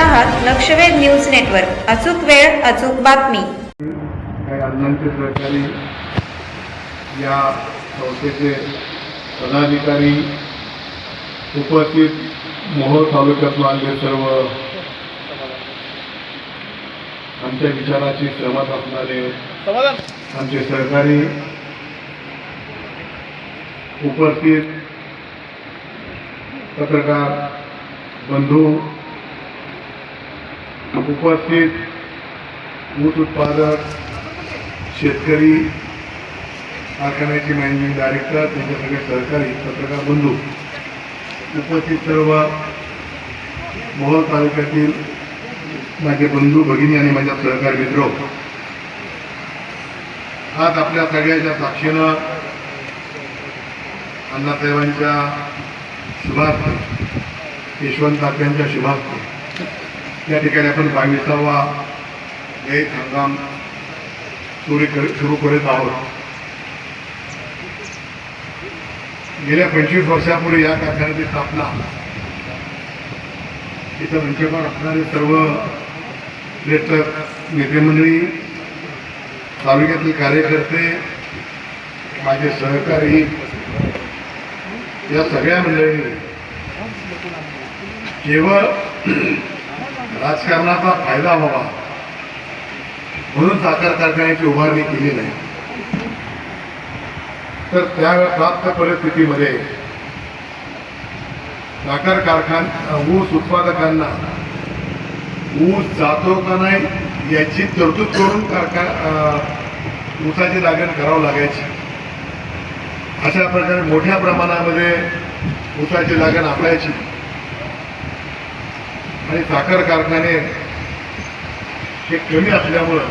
आहात लक्षवेध news network. अचूक वेळ अचूक बातमी. या संस्थेचे पदाधिकारी उपस्थित मोहोळ तालुक्यात आलेले सर्व आमच्या विचाराची सहमत असणारे आमचे सहकारी उपस्थित पत्रकार बंधू उपस्थित ऊस उत्पादक शेतकरी कारखान्याचे मॅनेजिंग डायरेक्टर त्यांचे सगळे सहकारी पत्रकार बंधू उपस्थित सर्व मोहोळ तालुक्यातील माझे बंधू भगिनी आणि माझ्या सहकारी मित्र. आज आपल्या सगळ्याच्या साक्षीनं अण्णासाहेबांच्या शुभार्थ यशवंत तात्यांच्या शुभार्थ या ठिकाणी आपण बावीसावा एक हंगाम सुरू कर सुरू करत आहोत. गेल्या पंचवीस वर्षापूर्वी या कारखान्याची स्थापना. इथं मंचपार असणारे सर्व लेखक नेते मंडळी तालुक्यातील कार्यकर्ते माझे सहकारी या सगळ्या मंडळींनी केवळ राजकारणाचा फायदा व्हावा. म्हणून साखर कारखान्याची उभारणी केली नाही. तर त्या प्राप्त परिस्थितीमध्ये साखर कारखान ऊस उत्पादकांना ऊस जातो का नाही याची तरतूद करून कारखा ऊसाची लागण करावं लागायची. अशा प्रकारे मोठ्या प्रमाणामध्ये ऊसाची लागण आपल्याची आणि साखर कारखाने हे कमी असल्यामुळं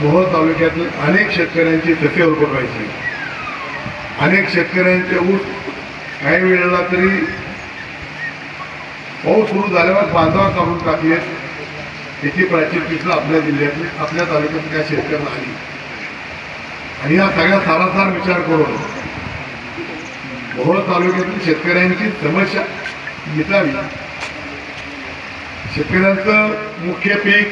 मोहोळ तालुक्यातील अनेक शेतकऱ्यांची सफेवर पडवायची अनेक शेतकऱ्यांचे ऊस काही वेळेला तरी पाऊस सुरू झाल्यावर बांधवा काढून टाकलेत याची प्राचीन आपल्या जिल्ह्यातली आपल्या तालुक्यात त्या शेतकऱ्यांना आली. आणि या सगळ्या सारासार विचार करून मोहोळ तालुक्यातील शेतकऱ्यांची समस्या मिटावी. शेतकऱ्यांचं मुख्य पीक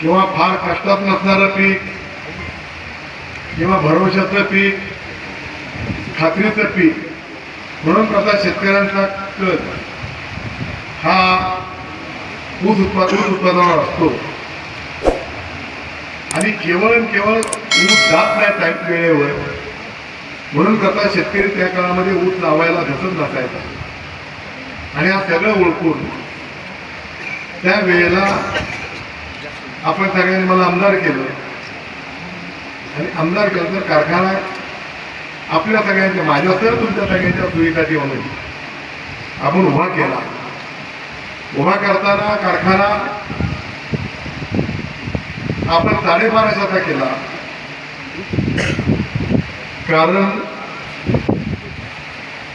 किंवा फार कष्टात नसणारं पीक किंवा भरोशाचं पीक खात्रीचं पीक म्हणून प्रथा शेतकऱ्यांचा कल हा ऊस उत्पादन ऊस उत्पादनावर असतो. आणि केवळ केवळ ऊस जात नाही टाईम वेळेवर म्हणून करता शेतकरी त्या काळामध्ये ऊस लावायला घसत नसायचा आणि हा सगळं ओळखून त्या वेळेला आपण सगळ्यांनी मला आमदार केलं. आणि आमदार केलं तर कारखाना आपल्या सगळ्यांच्या माझ्या तर तुमच्या सगळ्यांच्या सुविधाची म्हणून आपण उभा केला. उभा करताना कारखाना आपण साडेबाराशाचा केला. कारण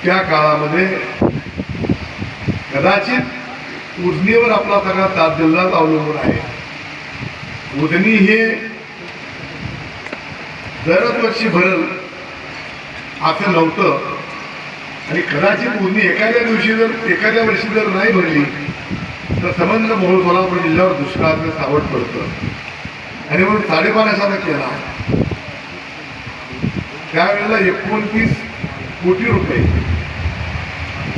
त्या काळामध्ये कदाचित उजनीवर आपला सगळा सात जिल्हाच अवलंबून आहे. उजनी हे दरच वर्षी भरल असं नव्हतं. आणि कदाचित उजनी एखाद्या दिवशी जर एखाद्या वर्षी जर नाही भरली तर संबंध मोहोळ सोलापूर जिल्ह्यावर दुष्काळाचं सावट पडतं. आणि म्हणून साडेबाराशेचा केला. त्यावेळेला एकोणतीस कोटी रुपये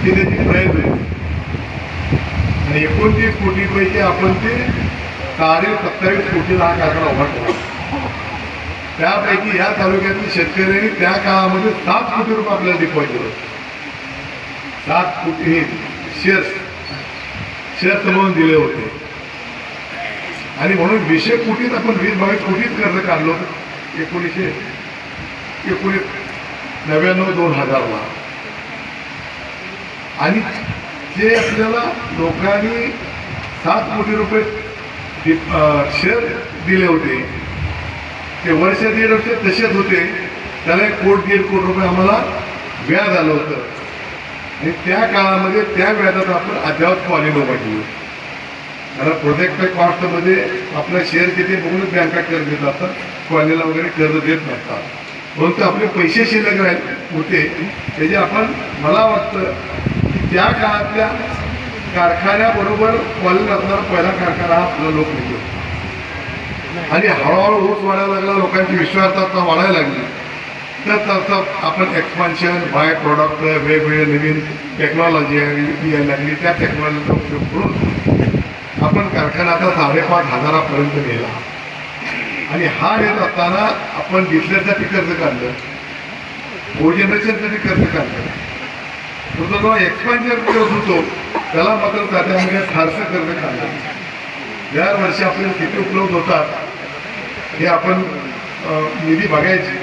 ते त्याची प्राईज होईल आणि एकोणतीस कोटीपैकी आपण ते साडे सत्तावीस कोटीला हा कारखाना उभा केला. त्यापैकी या तालुक्यातील शेतकऱ्यांनी त्या काळामध्ये सात कोटी रुपये आपल्याला डिपॉझिट होते. सात कोटी हे शेअर्स शेअर्स म्हणून दिले होते. आणि म्हणून वीसशे कोटीत आपण वीस बावीस कोटीत कर्ज काढलो होतं. एकोणीसशे एकोणीस नव्याण्णव दोन हजारला आणि जे आपल्याला लोकांनी सात कोटी रुपये शेअर दिले होते ते वर्ष दीड वर्ष तसेच होते त्याला एक कोट दीड कोटी रुपये आम्हाला व्याज आलं होतं. आणि त्या काळामध्ये त्या व्याजात आपण अद्यावत कॉलिंग उभा कारण प्रोजेक्ट कॉस्टमध्ये आपलं शेअर किती बघूनच बँका कर्ज देत असतात कॉलनीला वगैरे कर्ज देत नसतात. परंतु आपले पैसे शिल्लक राहिले होते त्याचे आपण मला वाटतं त्या काळातल्या कारखान्याबरोबर कॉलेज असणारा पहिला कारखाना हा आपला लोक निघतो आणि हळूहळू ऊस वाढायला लागला लोकांची विश्वासार्हता वाढायला लागली. तर तसं आपण एक्सपान्शन बाय प्रॉडक्ट वेगवेगळे नवीन टेक्नॉलॉजी यायला लागली. त्या टेक्नॉलॉजीचा उपयोग करून आपण कारखाना आता साडेपाच हजारापर्यंत नेला. आणि हा येत असताना आपण डिसलेसाठी कर्ज काढलं. कोजनरेशनसाठी कर्ज काढलं. तो जो जेव्हा एक्सपान्शन करत होतो. त्याला मात्र त्याच्यामध्ये फारसं कर्ज काढलं दरवर्षी आपल्याला किती उपलब्ध होतात हे आपण निधी बघायची.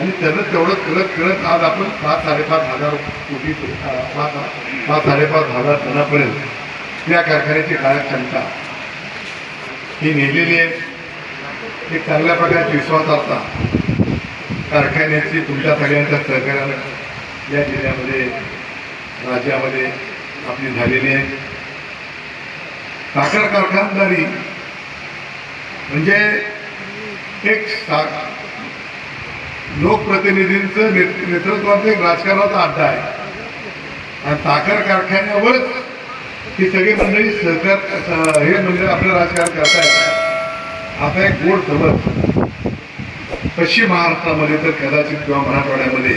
आणि त्यानं तेवढं करत करत आज आपण पाच साडेपाच हजार कोटी पाच पाच साडेपाच हजार टनापर्यंत या कारखान्याची कार्यक्षमता. ही नेलेली आहे. एक चांगल्या प्रकारचा विश्वास असता कारखान्याची तुमच्या सगळ्यांच्या सहकार्यानं या जिल्ह्यामध्ये राज्यामध्ये आपली झालेली आहे. साखर कारखानदारी म्हणजे एक सा लोकप्रतिनिधींचं ने नेतृत्वाचं एक राजकारणाचा अड्डा आहे. आणि साखर कारखान्यावरच ही सगळी मंडळी सहकार हे म्हणजे आपलं राजकारण करतायत. आता एक गोड समज पश्चिम महाराष्ट्रामध्ये तर कदाचित किंवा मराठवाड्यामध्ये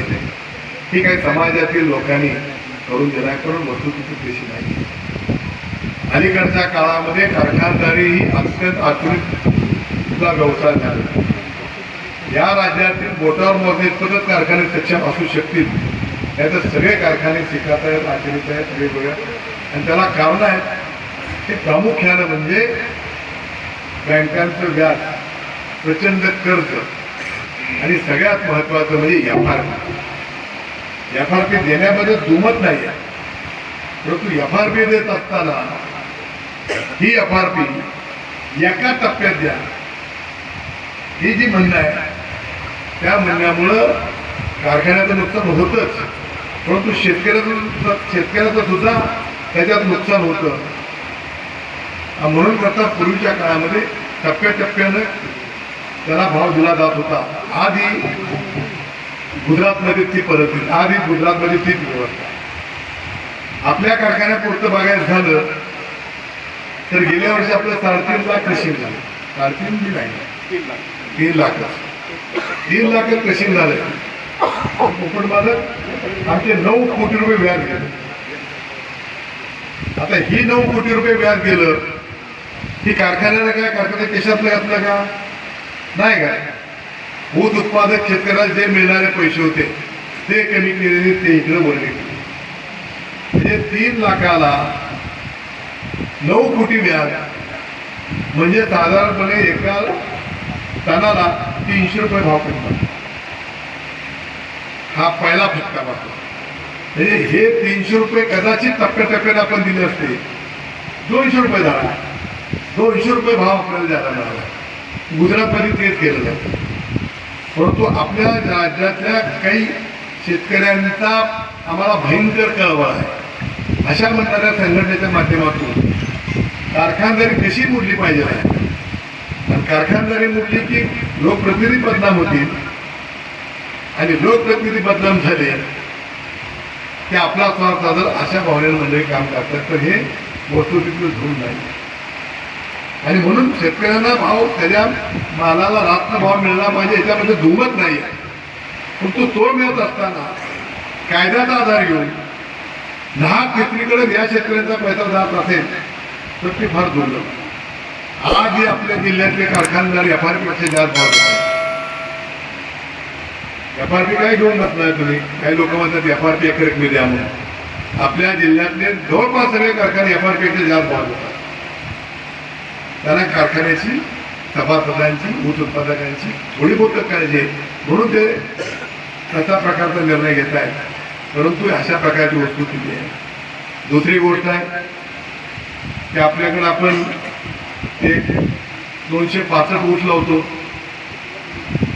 ही काही समाजातील लोकांनी करून दिला करून वस्तुस्थिती तशी नाही. अलीकडच्या काळामध्ये कारखानदारी ही अत्यंत आधुनिकचा व्यवसाय झाला या राज्यातील बोटावर मोजणे इतपतच कारखाने सक्षम असू शकतील. याचं सगळे कारखाने शिकत आहेत आचरित आहेत वेगवेगळ्या. आणि त्याला कारण आहेत. ते प्रामुख्यानं म्हणजे बँकांचं व्याज प्रचंड कर्ज आणि सगळ्यात महत्त्वाचं म्हणजे F R P F R P देण्यामध्ये दुमत नाही आहे परंतु एफ आर पी देत असताना ही एफ आर पी एका टप्प्यात द्या. ही जी म्हणणं आहे त्या म्हणण्यामुळं कारखान्याचं नुकसान होतंच. परंतु शेतकऱ्याचं शेतकऱ्याचं सुद्धा त्याच्यात नुकसान होतं. म्हणून करता पूर्वीच्या काळामध्ये टप्प्याटप्प्यानं त्याला भाव दिला जात होता. आधी गुजरातमध्ये ती परिस्थिती आधी गुजरातमध्ये तीच व्यवस्था आपल्या कारखान्यापुरतं बघायचं झालं तर गेल्या वर्षी आपलं साडेतीन लाख क्रशिंग झालं. साडेतीन बी नाही? तीन लाख. तीन लाख क्रशिंग झालं कोकण बाजार आमचे नऊ कोटी रुपये व्याज गेलं. आता ही नऊ कोटी रुपये व्याज गेलं ही कारखान्याला काय कारखान्यात केशातलं घातलं का? नाही काय ऊस उत्पादक शेतकऱ्याला जे मिळणारे पैसे होते ते कमी केलेले ते इकडे वर घेतले म्हणजे तीन लाखाला नऊ कोटी व्याज म्हणजे साधारणपणे एका टनाला तीनशे रुपये भाव पडतात हा पहिला फटका बसतो म्हणजे हे तीनशे रुपये कदाचित टप्प्याटप्प्याने आपण दिले असते. दोनशे रुपये झाला. दोनशे रुपये भाव आपल्याला द्यायला मिळाला. गुजरातमध्ये तेच केलं जातं. परंतु आपल्या राज्यातल्या काही शेतकऱ्यांचा आम्हाला भयंकर कळवळ आहे. अशा म्हणणाऱ्या संघटनेच्या माध्यमातून कारखानदारी कशी मोडली पाहिजे? आहे आणि कारखानदारी मोडली की लोकप्रतिनिधी बदनाम होतील? आणि लोकप्रतिनिधी बदनाम झाले की आपला स्वार्थ जर अशा भावनेनं मंडळी काम करतात. तर हे वस्तुस्थितीचं धरून नाही. आणि म्हणून शेतकऱ्यांना भाव त्याच्या मालाला रात्र भाव मिळाला पाहिजे याच्यामध्ये दुमत नाही आहे परंतु तो मिळत असताना कायद्याचा आधार घेऊन दहा विक्रीकडे या शेतकऱ्यांचा पैसा जात असेल तर ते फार दुर्लभ. आजही आपल्या जिल्ह्यातले कारखानदार एफ आरपेक्षा जास्त भाव देतात एफ आर पी काय घेऊन बसणार तुम्ही. काही लोक म्हणतात एफ आर पी एक रकमी द्या म्हणून आपल्या जिल्ह्यातले जवळपास सगळे कारखाने एफ आरपेक्षा जास्त भाव देतात त्यांना कारखान्याची सभासदांची ऊस उत्पादकांची थोडी बहुत काळजी आहे. म्हणून ते तसा प्रकारचा निर्णय घेत आहेत परंतु अशा प्रकारची वस्तुस्थिती आहे? दुसरी गोष्ट आहे की आपल्याकडे आपण एक दोनशे पासष्ट ऊस लावतो.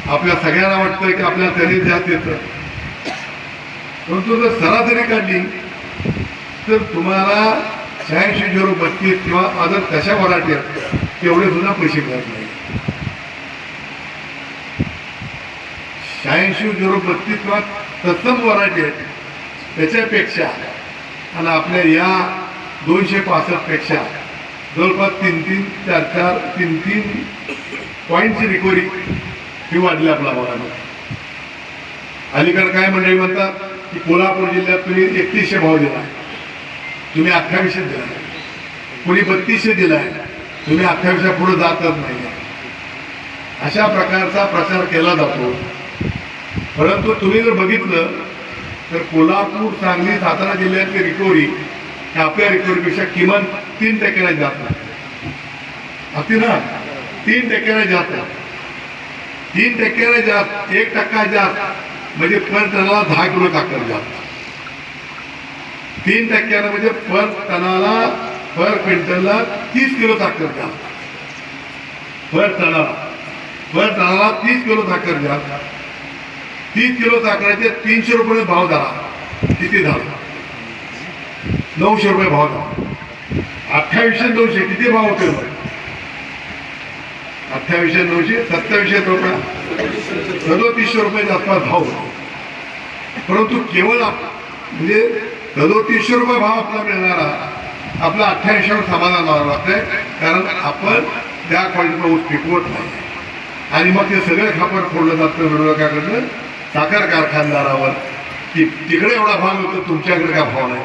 आपल्या सगळ्यांना वाटतं की आपल्याला तरी जास्त येतं. परंतु जर सरासरी काढली तर तुम्हाला शहाऐंशी झिरो बत्तीस किंवा अदर कशा वराट्यात तेवढे सुद्धा पैसे मिळत नाही शहाऐंशी झिरो बत्तीस किंवा तत्सम वराटे त्याच्यापेक्षा आणि आपल्या या दोनशे पासष्टपेक्षा जवळपास तीन तीन चार चार तीन तीन पॉईंटची रिकव्हरी ही वाढली आपल्या भागामध्ये अलीकडे काय मंडळी म्हणतात की कोल्हापूर जिल्ह्यात तुम्ही एकतीसशे भाव दिला. आहे तुम्ही अठ्ठावीसशे दिला कोणी बत्तीसशे दिलाय तुम्ही अठ्ठावीसशे पुढे जातच नाही अशा प्रकारचा प्रचार केला जातो. परंतु तुम्ही जर बघितलं तर कोल्हापूर सांगली सातारा जिल्ह्यातली रिकव्हरी ही आपल्या रिकव्हरीपेक्षा किमान तीन टक्क्याने जास्त नाही अगदी ना? तीन टक्क्याने जास्त तीन टक्क्याने जास्त एक टक्का जास्त म्हणजे पर टनाला दहा किलो टाकत जास्त. तीन टक्क्यानं म्हणजे पर टनाला पर क्विंटलला तीस किलो साखर द्या पर टनाला. पर टनाला तीस किलो साखर द्या तीस किलो साखरेचे तीनशे रुपये भाव झाला किती झाला? नऊशे रुपये भाव झाला अठ्ठावीसशे नऊशे किती भाव होते? अठ्ठावीसशे नऊशे सत्तावीसशे रुपये सदोतीसशे रुपये आसपास भाव होतो. परंतु केवळ म्हणजे सदोतीसशे रुपये भाव आपला मिळणारा आपला अठ्ठ्याऐंशीवर समाधान व्हावं लागतंय. कारण आपण त्या क्वालिटीचा ऊस पिकवत नाही. आणि मग ते सगळं खापर फोडलं जातं विरोधकाकडनं साखर कारखानदारावर. की तिकडे एवढा भाव मिळतो तुमच्याकडे काय भाव नाही?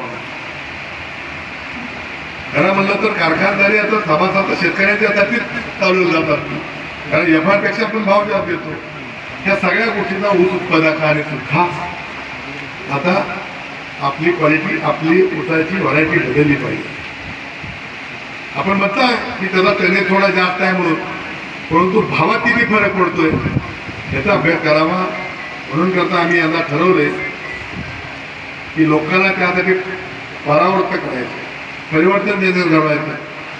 खरं म्हणलं तर कारखानदारी आता सभासद शेतकऱ्यांच्या जातीत चालू जातात. कारण एफपेक्षा पण भाव जास्त देतो या सगळ्या गोष्टींना ऊस उत्पादकाने सुद्धा आता आपली क्वालिटी आपली ऊसाची व्हरायटी बदलली पाहिजे. आपण म्हणता की त्याला त्याने थोडा जास्त आहे म्हणून परंतु भावात किती फरक पडतोय याचा अभ्यास करावा. म्हणून करता आम्ही यांना ठरवले की लोकांना त्यासाठी परावर्त करायचं परिवर्तन निर्णय घडवायचं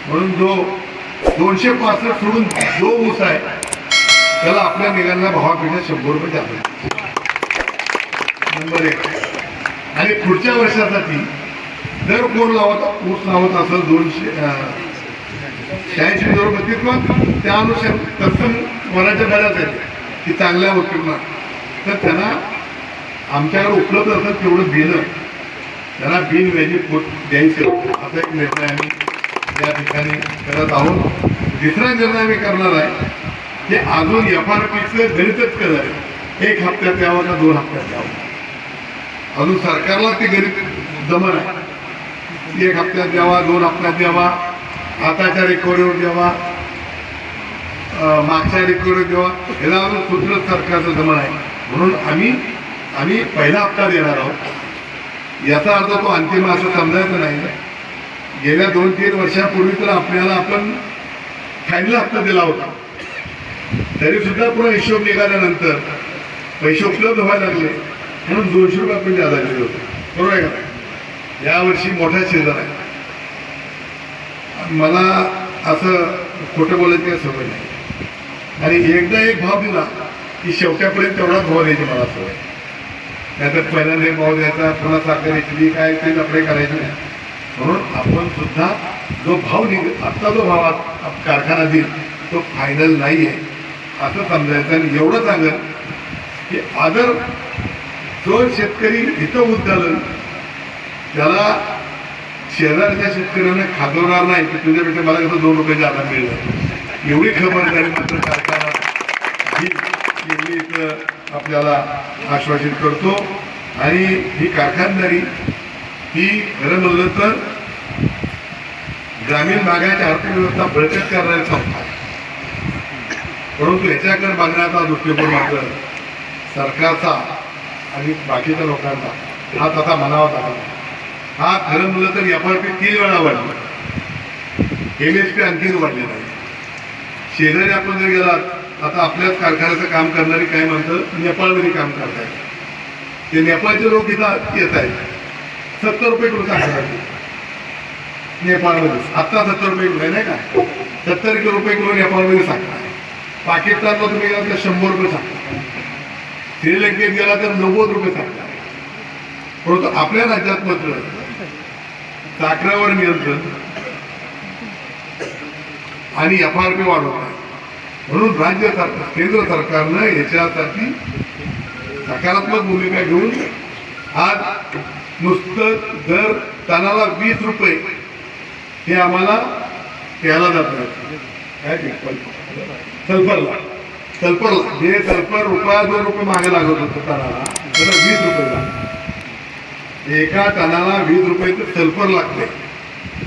म्हणून जो दोनशे पासष्ट सोडून जो ऊस आहे त्याला आपल्या निघालेल्या भावापेक्षा शंभर रुपये द्यावे नंबर एक. आणि पुढच्या वर्षासाठी जर कोर लावत ऊस लावत असं दोनशे शहाऐंशी हजार रुपये म्हणजे किंवा त्या अनुसार तत्सम मनाच्या बऱ्याच आहेत की चांगल्या उत्पन्न तर त्यांना आमच्याकडे उपलब्ध असतात तेवढं देणं त्यांना बिन व्याजी पोट द्यायचं. असा एक निर्णय आम्ही त्या ठिकाणी करत आहोत. तिसरा निर्णय आम्ही करणार आहे की अजून एफ आर पीचं गणितच करत एक हप्त्यात द्यावं का दोन हप्त्यात द्यावं अजून सरकारला ते गरीब जमन आहे एक हप्त्यात द्यावा दोन हप्त्यात द्यावा आताच्या रिकव्हरीवर द्यावा मागच्या रिकव्हरीवर द्यावा याला अजून सूत्र सरकारचं जमन आहे म्हणून आम्ही आम्ही पहिला हप्ता देणार आहोत. याचा अर्थ तो अंतिम असं समजायचं नाही. गेल्या दोन तीन वर्षापूर्वी तर आपल्याला आपण फायनल हप्ता दिला होता. तरीसुद्धा पुन्हा हिशोब निघाल्यानंतर पैसे उपलब्ध व्हायला लागले. म्हणून दोनशे रुपये आपण जादा दिले होते. बरोबर आहे का नाही? यावर्षी मोठा सीझन आहे. मला असं खोटं बोलायची काही सवय नाही. आणि एकदा एक भाव दिला की शेवट्यापर्यंत तेवढाच भाव द्यायची मला सवय. नाहीतर पहिल्यांदा एक भाव द्यायचा पुन्हा साखर इथली काय ते लफडे करायचे नाही. म्हणून आपण सुद्धा जो भाव निघ आत्ता जो भाव कारखाना देईल तो फायनल नाही आहे असं समजायचं आणि एवढं सांगेल की आदर जो शेतकरी इथं उद्दालन त्याला शेजारच्या शेतकऱ्यांना खाजवणार नाही तर तुझ्यापेक्षा मला कसं दोन रुपये जादा मिळलं? एवढी खबरदारी मात्र सरकारला ही एवढी इथं आपल्याला आश्वासित करतो. आणि ही कारखानदारी ही खरं म्हणलं तर ग्रामीण भागाची अर्थव्यवस्था बळकट करणारी संस्था परंतु ह्याच्याकडे बघण्याचा दृष्टिकोन मात्र सरकारचा आणि बाकीच्या लोकांना हा तसा म्हणावा लागला हा खरं म्हणलं तर एफ आर पी तीन वेळा वाढलं. एम एस पी आणखीन वाढलेला आहे. शेजारी आपण जर गेलात आता आपल्याच कारखान्याचं काम करणारी काय माणसं नेपाळमध्ये काम करतायत. ते नेपाळचे लोक इथं येत आहेत सत्तर रुपये किलो साखर आहे. नेपाळमध्ये. आत्ता सत्तर रुपये किलो आहे नाही का? सत्तर किलो रुपये किलो नेपाळमध्ये साखर आहे पाकिस्तानला तुम्ही गेला तर शंभर रुपये साखर श्रीलंकेत गेला तर नव्वद रुपये साखर परंतु आपल्या राज्यात मात्र साखरावर नियंत्रण आणि एफ आर पी वाढवत आहे. म्हणून राज्य सरकार केंद्र सरकारनं याच्यासाठी सकारात्मक भूमिका घेऊन आज नुसतं दर तानाला वीस रुपये हे आम्हाला प्यायला जातात काय सल्फरला सल्फरला जे सल्फर रुपया दोन रुपये मागे लागत होतं तणाला त्याला वीस रुपये लागले. एका तणाला वीस रुपये तर सल्फर लागते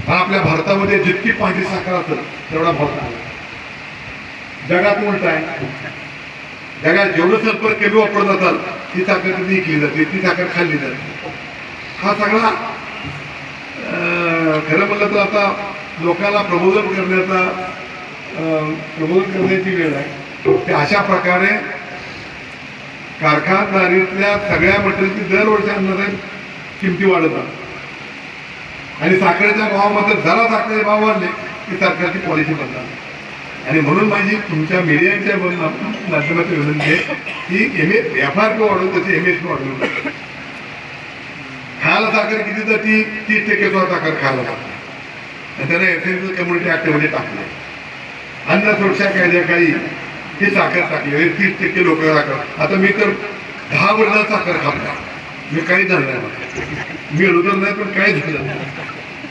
हा आपल्या भारतामध्ये जितकी पांढरी साखर असेल तेवढा भाव चांगला जगात उलट आहे. जगात जेवढं सल्फर कमी वापरत जातात ती साखर कधी विकली जाते ती साखर खाल्ली जाते. हा सगळा खरं म्हणलं तर आता लोकांना प्रबोधन करण्याचा प्रबोधन करण्याची वेळ आहे. ते अशा प्रकारे कारखानदारीतल्या सगळ्या मटेरियलची दरवर्षी अंदाजे किमती वाढतात आणि साखरेच्या भावामध्ये जरा साखरेचे भाव वाढले की सरकारची पॉलिसी बदलणार आणि म्हणून माझी तुमच्या मीडियाच्या माध्यमाची विनंती आहे की M A F R P वाढवून त्याची एम एस पी वाढवून खायला साखर किती तर ती तीस टक्के सुद्धा साखर खायला लागते. आणि त्याला एसेन्शियल कम्युनिटी ऍक्टमध्ये टाकले अन्न सुरक्षा कायद्याखाली हे साखर टाकली म्हणजे तीस टक्के लोक साखर. आता मी तर दहा वर्षात साखर खाल्ला मी काही झालं नाही मला. मी अनुदान नाही पण काय झालं नाही.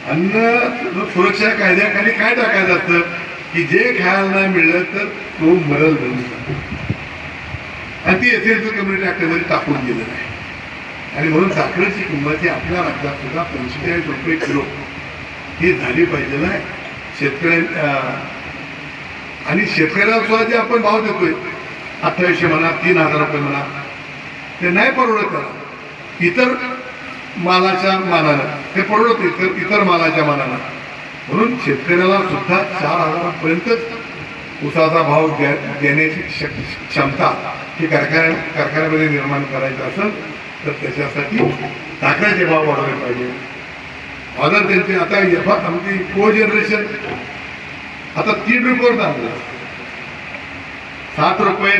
अन्न सुरक्षा कायद्याखाली काय टाकायचं असतं? की जे खायला नाही मिळलं तर तो मरल बनून आणि ती एसेन्शियल कम्युनिटी ऍक्टमध्ये टाकून गेलं नाही. आणि म्हणून साखरेची किंमत ही आपल्या राज्यात सुद्धा पंचेचाळीस रुपये किलो. ही झाली पाहिजे ना शेतकऱ्यांच्या आणि शेतकऱ्याला सुद्धा जे आपण भाव देतोय अठ्ठावीसशे म्हणा तीन हजार रुपये म्हणा ते नाही परवडत त्याला. इतर मालाच्या मानानं ते परवडत इतर इतर मालाच्या मानानं म्हणून शेतकऱ्याला सुद्धा चार हजारापर्यंतच उसाचा भाव द्या देण्याची शक क्षमता ही कारखान्या कारखान्यामध्ये निर्माण करायचं असेल तर त्याच्यासाठी साखरेचे भाव वाढवले पाहिजे. ऑर्डर त्यांची आता यफा आमची को जनरेशन आता तीन रुपयावर चाललं. सात रुपये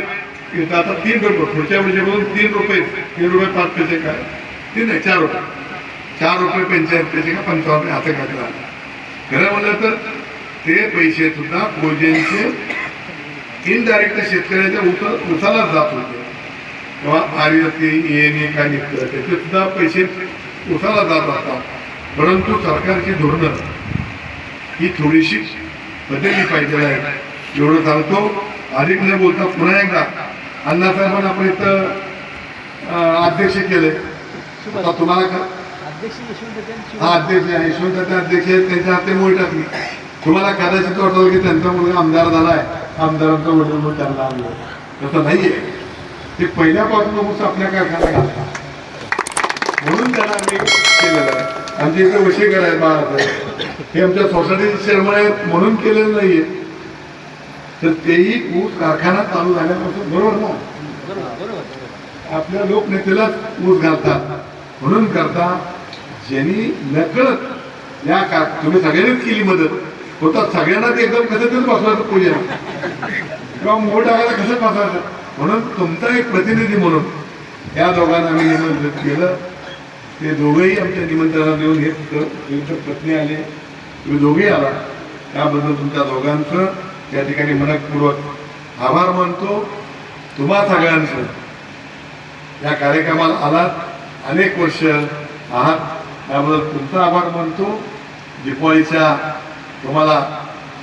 आता तीन रुपये पुढच्या वर्षीपासून तीन रुपये तीन रुपये पाच पैसे काय? तीन नाही चार रुपये. चार रुपये पंचायत पैसे का पंचावन्न असं काय झालं खरं म्हणलं तर ते पैसे सुद्धा कोजेंचे इनडायरेक्ट शेतकऱ्याच्या उस उसालाच जात होते. किंवा आर्यते येणे काय निघतं त्याचे सुद्धा पैसे उसाला जात असतात परंतु सरकारची धोरणं ही थोडीशी बदलली पाहिजे आहे. एवढं सांगतो. अधिक न बोलता पुन्हा एकदा अण्णासाहेबांना आपण इथं अध्यक्ष केले. आता तुम्हाला का हा अध्यक्ष आहे. यशवंत अध्यक्ष आहेत. त्यांच्या हाते मोठी टाकली तुम्हाला कदाचित वाटतं की त्यांचा मुलगा आमदार झालाय आमदारांचा वडील म्हणून त्यांना आणलं. तसं नाहीये. ते पहिल्यापासून आपल्या कारखान्यात घालतात. म्हणून त्यांना आम्ही केलेलं आहे. आमच्या इथे वशीकर आहेत महाराज हे आमच्या सोसायटीचे चेअरमन आहेत म्हणून केलेलं नाहीये. तर तेही ऊस कारखाना चालू झाल्यापासून बरोबर ना? आपल्या लोकनेतेलाच ऊस घालतात. म्हणून करता ज्यांनी नकळत या का तुम्ही सगळ्यांनीच केली मदत. होता सगळ्यांना ते एकदम कसं तरी बसवायचं पूजा. किंवा मोठ टाकायला कसं बसवायचं? म्हणून तुमचा एक प्रतिनिधी म्हणून या दोघांना आम्ही निमंत्रित केलं. ते दोघंही आमच्या निमंत्रणात देऊन हे तुमचं पत्नी आले. तुम्ही दोघेही आला. त्याबद्दल तुमच्या दोघांचं त्या ठिकाणी मनपूर्वक आभार मानतो. तुम्हा सगळ्यांचं या कार्यक्रमाला आलात. अनेक वर्ष आहात. त्याबद्दल तुमचा आभार मानतो. दीपावलीच्या तुम्हाला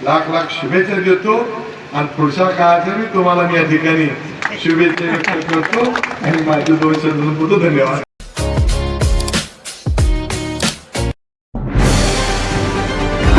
लाख लाख शुभेच्छा देतो. आणि पुढच्या काळाच्या मी तुम्हाला मी या ठिकाणी शुभेच्छा व्यक्त करतो. आणि माझे दोन शब्द बोलतो धन्यवाद.